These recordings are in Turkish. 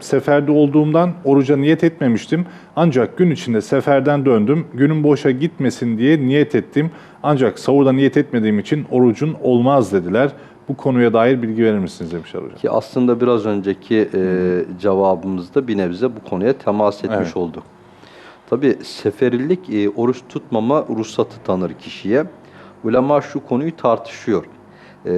Seferde olduğumdan oruca niyet etmemiştim. Ancak gün içinde seferden döndüm. Günün boşa gitmesin diye niyet ettim. Ancak sahurda niyet etmediğim için orucun olmaz dediler. Bu konuya dair bilgi verir misiniz demişler hocam. Ki aslında biraz önceki e, cevabımızda bir nebze bu konuya temas etmiş Evet. olduk. Tabi seferilik e, oruç tutmama ruhsatı tanır kişiye. Ulema şu konuyu tartışıyor. E,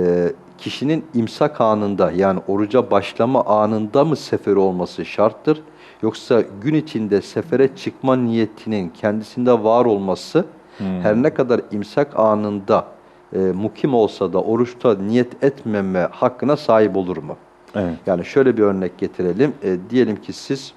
kişinin imsak anında yani oruca başlama anında mı seferi olması şarttır? Yoksa gün içinde sefere çıkma niyetinin kendisinde var olması her ne kadar imsak anında e, mukim olsa da oruçta niyet etmeme hakkına sahip olur mu? Evet. Yani şöyle bir örnek getirelim. E, diyelim ki siz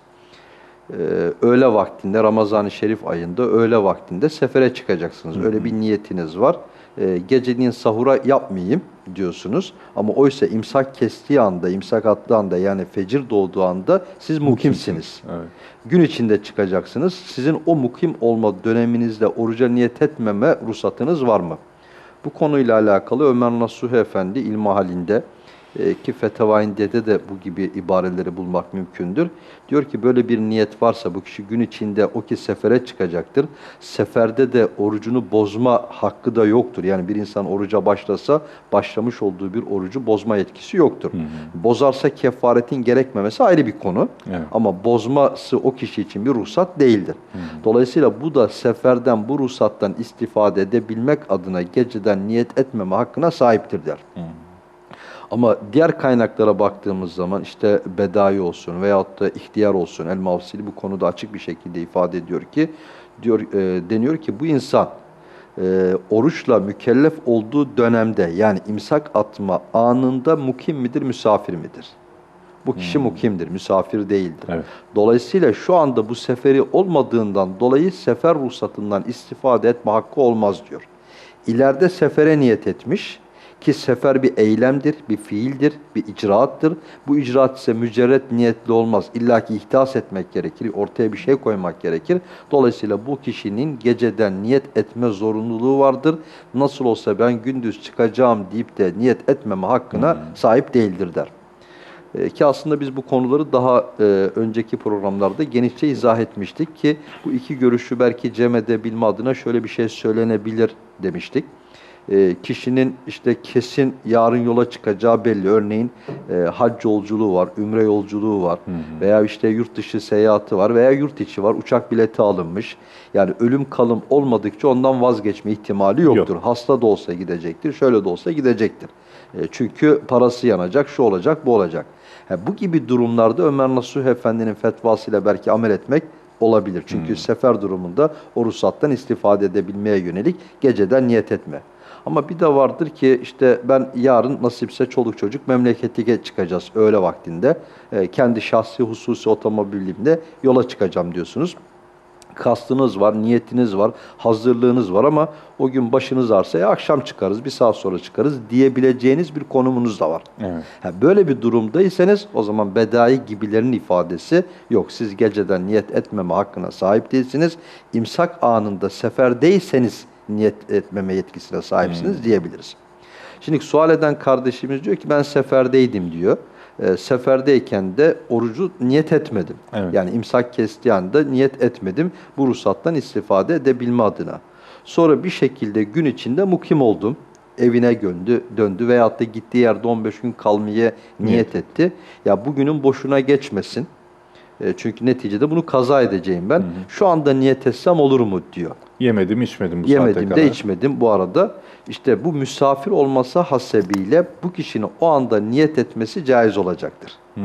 e, öğle vaktinde Ramazan-ı Şerif ayında öğle vaktinde sefere çıkacaksınız. Öyle bir niyetiniz var. E, geceliğin sahura yapmayayım diyorsunuz. Ama oysa imsak kestiği anda, imsak attığı anda yani fecir doğduğu anda siz mukimsiniz. Evet. Gün içinde çıkacaksınız. Sizin o mukim olma döneminizde oruca niyet etmeme ruhsatınız var mı? Bu konuyla alakalı Ömer Nasuhi Efendi ilmihalinde e, ki Fetavainde'de de bu gibi ibareleri bulmak mümkündür. Diyor ki böyle bir niyet varsa bu kişi gün içinde o ki sefere çıkacaktır. Seferde de orucunu bozma hakkı da yoktur. Yani bir insan oruca başlasa başlamış olduğu bir orucu bozma yetkisi yoktur. Bozarsa kefaretin gerekmemesi ayrı bir konu. Evet. Ama bozması o kişi için bir ruhsat değildir. Dolayısıyla bu da seferden bu ruhsattan istifade edebilmek adına geceden niyet etmeme hakkına sahiptir der. Ama diğer kaynaklara baktığımız zaman işte bedai olsun veyahut da ihtiyar olsun El Mavsili bu konuda açık bir şekilde ifade ediyor ki diyor e, deniyor ki bu insan e, oruçla mükellef olduğu dönemde yani imsak atma anında mukim midir, misafir midir? Bu kişi mukimdir, misafir değildir. Evet. Dolayısıyla şu anda bu seferi olmadığından dolayı sefer ruhsatından istifade etme hakkı olmaz diyor. İleride sefere niyet etmiş ki sefer bir eylemdir, bir fiildir, bir icraattır. Bu icraat ise mücerret niyetli olmaz. İlla ki ihtas etmek gerekir, ortaya bir şey koymak gerekir. Dolayısıyla bu kişinin geceden niyet etme zorunluluğu vardır. Nasıl olsa ben gündüz çıkacağım deyip de niyet etmeme hakkına sahip değildir der. E, Ki aslında biz bu konuları daha e, önceki programlarda genişçe izah etmiştik ki bu iki görüşü belki cem edebilme adına şöyle bir şey söylenebilir demiştik. E, kişinin işte kesin yarın yola çıkacağı belli. Örneğin e, hac yolculuğu var, ümre yolculuğu var veya işte yurt dışı seyahati var veya yurt içi var, uçak bileti alınmış. Yani ölüm kalım olmadıkça ondan vazgeçme ihtimali yoktur. Hasta da olsa gidecektir, şöyle de olsa gidecektir. E, çünkü parası yanacak, şu olacak, bu olacak. Ha, bu gibi durumlarda Ömer Nasuh Efendi'nin fetvasıyla belki amel etmek olabilir. Çünkü sefer durumunda o ruhsattan istifade edebilmeye yönelik geceden niyet etme. Ama bir de vardır ki işte ben yarın nasipse çoluk çocuk memleketine çıkacağız öğle vaktinde. E, kendi şahsi hususi otomobilimle yola çıkacağım diyorsunuz kastınız var, niyetiniz var, hazırlığınız var ama o gün başınız ağrısa "Ya akşam çıkarız, bir saat sonra çıkarız diyebileceğiniz bir konumunuz da var. Evet. Ha, böyle bir durumdaysanız o zaman bedai gibilerin ifadesi yok. Siz geceden niyet etmeme hakkına sahip değilsiniz. İmsak anında seferdeyseniz niyet etmeme yetkisine sahipsiniz diyebiliriz. Şimdi sual eden kardeşimiz diyor ki ben seferdeydim diyor. E, seferdeyken de orucu niyet etmedim. Evet. Yani imsak kestiği anda niyet etmedim. Bu ruhsattan istifade edebilme adına. Sonra bir şekilde gün içinde mukim oldum. Evine döndü, döndü veyahut da gittiği yerde 15 gün kalmaya niyet etti. Ya bugünün boşuna geçmesin. E, çünkü neticede bunu kaza edeceğim ben. Şu anda niyet etsem olur mu diyor. Yemedim, içmedim bu saate Yemedim kadar. de içmedim bu arada. İşte bu misafir olması hasebiyle bu kişinin o anda niyet etmesi caiz olacaktır. Hmm.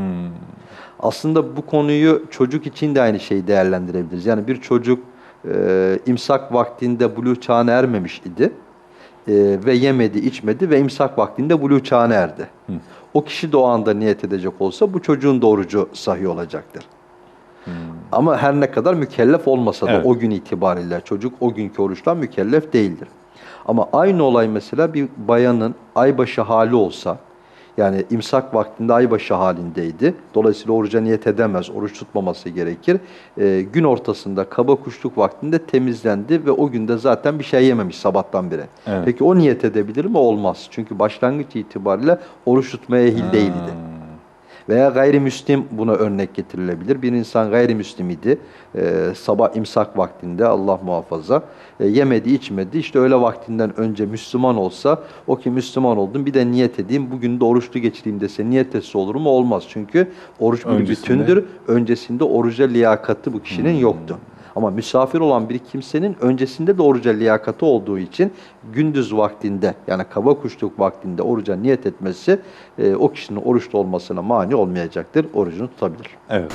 Aslında bu konuyu çocuk için de aynı şeyi değerlendirebiliriz. Yani bir çocuk e, imsak vaktinde buluğ çağına ermemiş idi e, ve yemedi, içmedi ve imsak vaktinde buluğ çağına erdi. O kişi de o anda niyet edecek olsa bu çocuğun da orucu sahih olacaktır. Ama her ne kadar mükellef olmasa da Evet. o gün itibariyle çocuk o günkü oruçtan mükellef değildir. Ama aynı olay mesela bir bayanın aybaşı hali olsa, yani imsak vaktinde aybaşı halindeydi. Dolayısıyla oruca niyet edemez, oruç tutmaması gerekir. Ee, gün ortasında kaba kuşluk vaktinde temizlendi ve o günde zaten bir şey yememiş sabahtan beri. Evet. Peki o niyet edebilir mi? Olmaz. Çünkü başlangıç itibariyle oruç tutmaya ehil değildi. Veya gayrimüslim buna örnek getirilebilir. Bir insan gayrimüslim idi. Ee, sabah imsak vaktinde Allah muhafaza e, yemedi içmedi. İşte öğle vaktinden önce Müslüman olsa o ki Müslüman oldum bir de niyet edeyim bugün de oruçlu geçireyim dese niyet etse olur mu? Olmaz. Çünkü oruç bir bütündür. Öncesinde oruca liyakati bu kişinin yoktu. Ama misafir olan bir kimsenin öncesinde de oruca liyakati olduğu için gündüz vaktinde yani kaba kuşluk vaktinde oruca niyet etmesi e, o kişinin oruçlu olmasına mani olmayacaktır. Orucunu tutabilir. Evet.